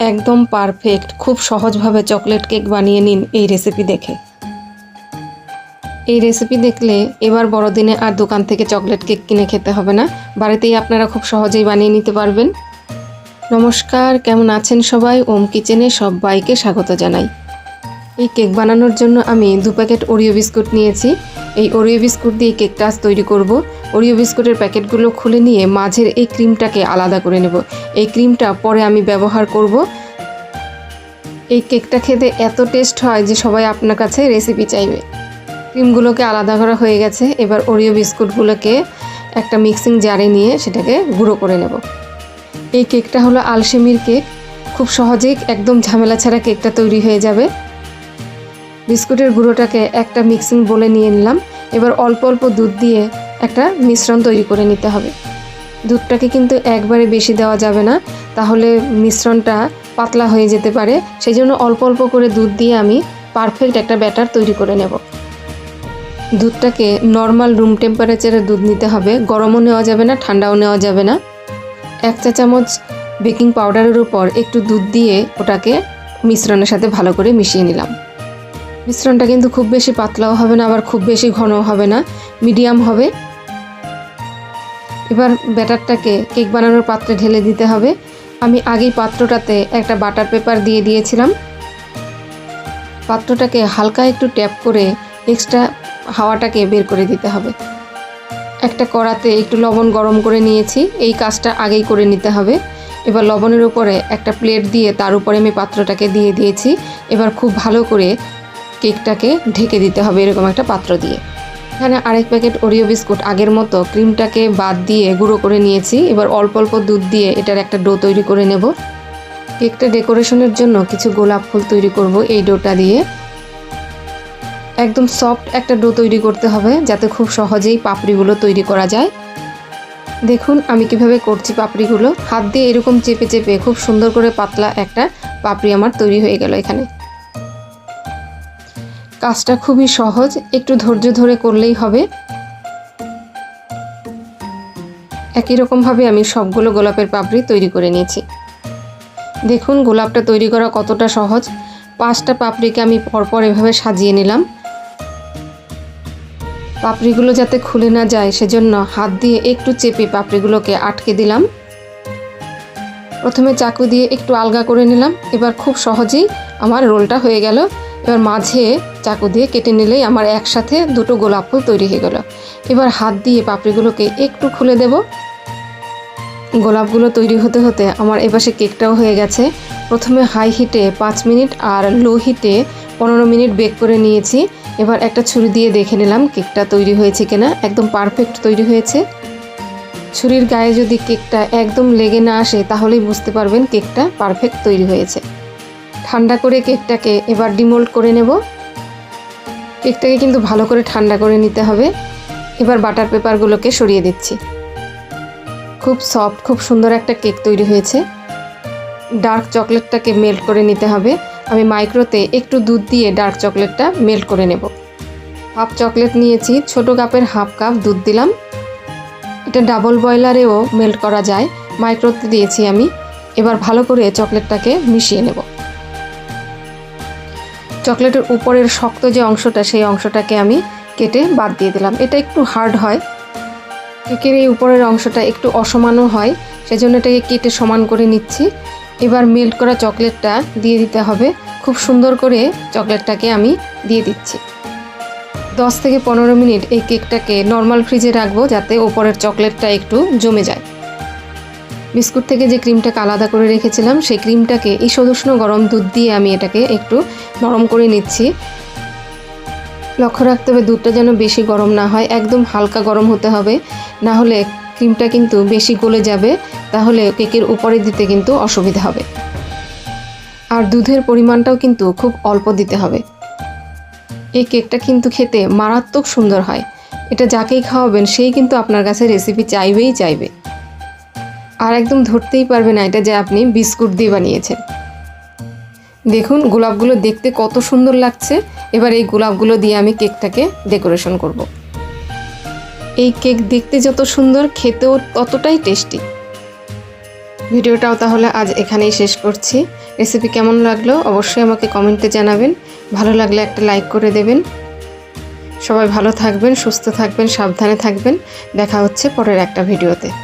একদম পারফেক্ট। খুব সহজভাবে চকলেট কেক বানিয়ে নিন এই রেসিপি দেখে। এই রেসিপি দেখলে এবার বড়দিনে আর দোকান থেকে চকলেট কেক কিনে খেতে হবে না। বাড়িতেই আপনারা খুব সহজেই বানিয়ে নিতে পারবেন। নমস্কার, কেমন আছেন সবাই? ওম কিচেনে সব বাইকে স্বাগত জানাই। এই কেক বানানোর জন্য আমি দু প্যাকেট ওরিও বিস্কুট নিয়েছি। এই ওরিও বিস্কুট দিয়ে কেকটা আজ তৈরি করব। ওরিও বিস্কুটের প্যাকেটগুলো খুলে নিয়ে মাঝের এই ক্রিমটাকে আলাদা করে নেব। এই ক্রিমটা পরে আমি ব্যবহার করব। এই কেকটা খেতে এত টেস্ট হয় যে সবাই আপনার কাছে রেসিপি চাইবে। ক্রিমগুলোকে আলাদা করা হয়ে গেছে। এবার ওরিও বিস্কুটগুলোকে একটা মিক্সিং জারে নিয়ে সেটাকে গুঁড়ো করে নেব। এই কেকটা হলো আলসেমির কেক। খুব সহজেই একদম ঝামেলা ছাড়া কেকটা তৈরি হয়ে যাবে। বিস্কুটের গুঁড়োটাকে একটা মিক্সিং বলে নিয়ে নিলাম। এবার অল্প অল্প দুধ দিয়ে একটা মিশ্রণ তৈরি করে নিতে হবে। দুধটাকে কিন্তু একবারে বেশি দেওয়া যাবে না, তাহলে মিশ্রণটা পাতলা হয়ে যেতে পারে। সেই জন্য অল্প অল্প করে দুধ দিয়ে আমি পারফেক্ট একটা ব্যাটার তৈরি করে নেব। দুধটাকে নর্মাল রুম টেম্পারেচারে দুধ নিতে হবে। গরমও নেওয়া যাবে না, ঠান্ডাও নেওয়া যাবে না। এক চা চামচ বেকিং পাউডারের উপর একটু দুধ দিয়ে ওটাকে মিশ্রণের সাথে ভালো করে মিশিয়ে নিলাম। মিশ্রণটা কিন্তু খুব বেশি পাতলাও হবে না, আবার খুব বেশি ঘনও হবে না, মিডিয়াম হবে। এবার ব্যাটারটাকে কেক বানানোর পাত্রে ঢেলে দিতে হবে। আমি আগেই পাত্রটাতে একটা বাটার পেপার দিয়ে দিয়েছিলাম। পাত্রটাকে হালকা একটু ট্যাপ করে এক্সট্রা হাওয়াটাকে বের করে দিতে হবে। একটা কড়াতে একটু লবণ গরম করে নিয়েছি, এই কাজটা আগেই করে নিতে হবে। এবার লবণের উপরে একটা প্লেট দিয়ে তার উপরে আমি পাত্রটাকে দিয়ে দিয়েছি। এবার খুব ভালো করে কেকটাকে ঢেকে দিতে হবে এরকম একটা পাত্র দিয়ে। এখানে আরেক প্যাকেট ওরিও বিস্কুট আগের মতো ক্রিমটাকে বাদ দিয়ে গুঁড়ো করে নিয়েছি। এবার অল্প অল্প দুধ দিয়ে এটার একটা ডো তৈরি করে নেব। কেকটা ডেকোরেশনের জন্য কিছু গোলাপ ফুল তৈরি করব এই ডোটা দিয়ে। একদম সফট একটা ডো তৈরি করতে হবে যাতে খুব সহজেই পাপড়িগুলো তৈরি করা যায়। দেখুন আমি কীভাবে করছি পাপড়িগুলো। হাত দিয়ে এরকম চেপে চেপে খুব সুন্দর করে পাতলা একটা পাপড়ি আমার তৈরি হয়ে গেল এখানে। কাজটা খুবই সহজ, একটু ধৈর্য ধরে করলেই হবে। একই রকমভাবে আমি সবগুলো গোলাপের পাপড়ি তৈরি করে নিয়েছি। দেখুন, গোলাপটা তৈরি করা কতটা সহজ। পাঁচটা পাপড়িকে আমি পরপর এভাবে সাজিয়ে নিলাম। পাপড়িগুলো যাতে খুলে না যায়, সেজন্য হাত দিয়ে একটু চেপে পাপড়িগুলোকে আটকে দিলাম। প্রথমে চাকু দিয়ে একটু আলগা করে নিলাম। এবার খুব সহজেই আমার রোলটা হয়ে গেল। এবার মাঝে চাকু দিয়ে কেটে নিলেই আমার একসাথে দুটো গোলাপ ফুল তৈরি হয়ে গেল। এবার হাত দিয়ে পাপড়িগুলোকে একটু খুলে দেব। গোলাপগুলো তৈরি হতে হতে আমার এপাশে কেকটাও হয়ে গেছে। প্রথমে হাই হিটে পাঁচ মিনিট আর লো হিটে পনেরো মিনিট বেক করে নিয়েছি। এবার একটা ছুরি দিয়ে দেখে নিলাম কেকটা তৈরি হয়েছে কিনা। একদম পারফেক্ট তৈরি হয়েছে। ছুরির গায়ে যদি কেকটা একদম লেগে না আসে, তাহলেই বুঝতে পারবেন কেকটা পারফেক্ট তৈরি হয়েছে। ঠান্ডা করে কেকটাকে এবার ডিমোল্ড করে নেব। কেকটাকে কিন্তু ভালো করে ঠান্ডা করে নিতে হবে। এবার বাটার পেপারগুলোকে সরিয়ে দিচ্ছি। খুব সফট, খুব সুন্দর একটা কেক তৈরি হয়েছে। ডার্ক চকলেটটাকে মেল্ট করে নিতে হবে। আমি মাইক্রোতে একটু দুধ দিয়ে ডার্ক চকলেটটা মেল্ট করে নেব। হাফ চকলেট নিয়েছি, ছোট কাপের হাফ কাপ দুধ দিলাম। এটা ডাবল বয়লারেও মেল্ট করা যায়। মাইক্রোতে দিয়েছি আমি। এবার ভালো করে চকলেটটাকে মিশিয়ে নেব। চকলেটের উপরের শক্ত যে অংশটা, সেই অংশটাকে আমি কেটে বাদ দিয়ে দিলাম। এটা একটু হার্ড হয়। কেকের এই উপরের অংশটা একটু অসমানও হয়, সেজন্য এটাকে কেটে সমান করে নিচ্ছি। এবার মেল্ট করা চকলেটটা দিয়ে দিতে হবে। খুব সুন্দর করে চকলেটটাকে আমি দিয়ে দিচ্ছি। দশ থেকে পনেরো মিনিট এই কেকটাকে নর্মাল ফ্রিজে রাখব যাতে ওপরের চকলেটটা একটু জমে যায়। বিস্কুট থেকে যে ক্রিমটাকে আলাদা করে রেখেছিলাম, সেই ক্রিমটাকে এই সদুষ্ণ গরম দুধ দিয়ে আমি এটাকে একটু নরম করে নিচ্ছি। লক্ষ্য রাখতে হবে দুধটা যেন বেশি গরম না হয়, একদম হালকা গরম হতে হবে। না হলে ক্রিমটা কিন্তু বেশি গলে যাবে, তাহলে কেকের উপরে দিতে কিন্তু অসুবিধা হবে। আর দুধের পরিমাণটাও কিন্তু খুব অল্প দিতে হবে। এই কেকটা কিন্তু খেতে মারাত্মক সুন্দর হয়। এটা যাকেই খাওয়াবেন, সেই কিন্তু আপনার কাছে রেসিপি চাইবেই চাইবে। আর একদম ধরতেই পারবে না এটা যে আপনি বিস্কুট দিয়ে বানিয়েছেন। দেখুন, গোলাপগুলো দেখতে কত সুন্দর লাগছে। এবার এই গোলাপগুলো দিয়ে আমি কেকটাকে ডেকোরেশন করব। এই কেক দেখতে যত সুন্দর, খেতেও ততটাই টেস্টি। ভিডিওটাও তাহলে আজ এখানেই শেষ করছি। রেসিপি কেমন লাগল অবশ্যই আমাকে কমেন্টে জানাবেন। ভালো লাগলে একটা লাইক করে দেবেন। সবাই ভালো থাকবেন, সুস্থ থাকবেন, সাবধানে থাকবেন। দেখা হচ্ছে পরের একটা ভিডিওতে।